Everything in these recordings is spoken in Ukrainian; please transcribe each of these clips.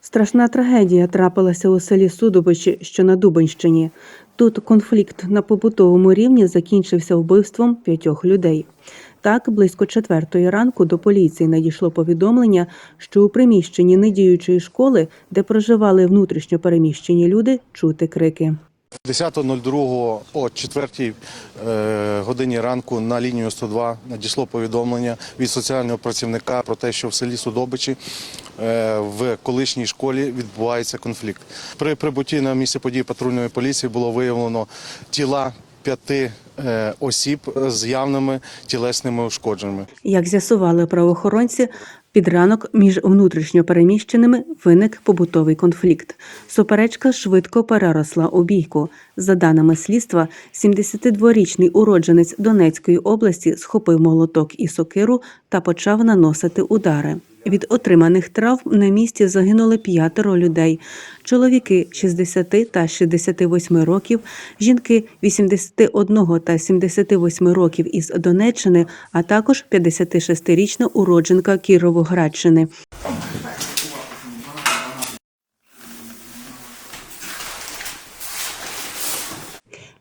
Страшна трагедія трапилася у селі Судовичі, що на Дубенщині. Тут конфлікт на побутовому рівні закінчився вбивством п'ятьох людей. Так, близько четвертої ранку до поліції надійшло повідомлення, що у приміщенні недіючої школи, де проживали внутрішньо переміщені люди, чути крики. 10.02 о 4 е, годині ранку на лінію 102 надійшло повідомлення від соціального працівника про те, що в селі Судобичі в колишній школі відбувається конфлікт. При прибутті на місце події патрульної поліції було виявлено тіла п'яти е, осіб з явними тілесними ушкодженнями. Як з'ясували правоохоронці, під ранок між внутрішньо переміщеними виник побутовий конфлікт. Суперечка швидко переросла у бійку. За даними слідства, 72-річний уродженець Донецької області схопив молоток і сокиру та почав наносити удари. Від отриманих травм на місці загинули п'ятеро людей: чоловіки 60 та 68 років, жінки 81 та 78 років із Донеччини, а також 56-річна уродженка Кіровоградщини.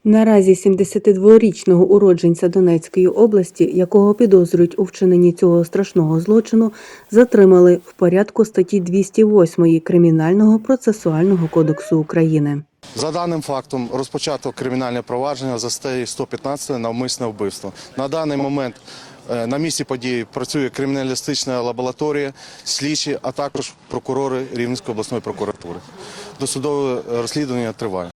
Наразі 72-річного уродженця Донецької області, якого підозрюють у вчиненні цього страшного злочину, затримали в порядку статті 208 Кримінального процесуального кодексу України. За даним фактом розпочато кримінальне провадження за статтею 115 навмисне вбивство. На даний момент е, на місці події працює криміналістична лабораторія, слідчі, а також прокурори Рівненської обласної прокуратури. Досудове розслідування триває.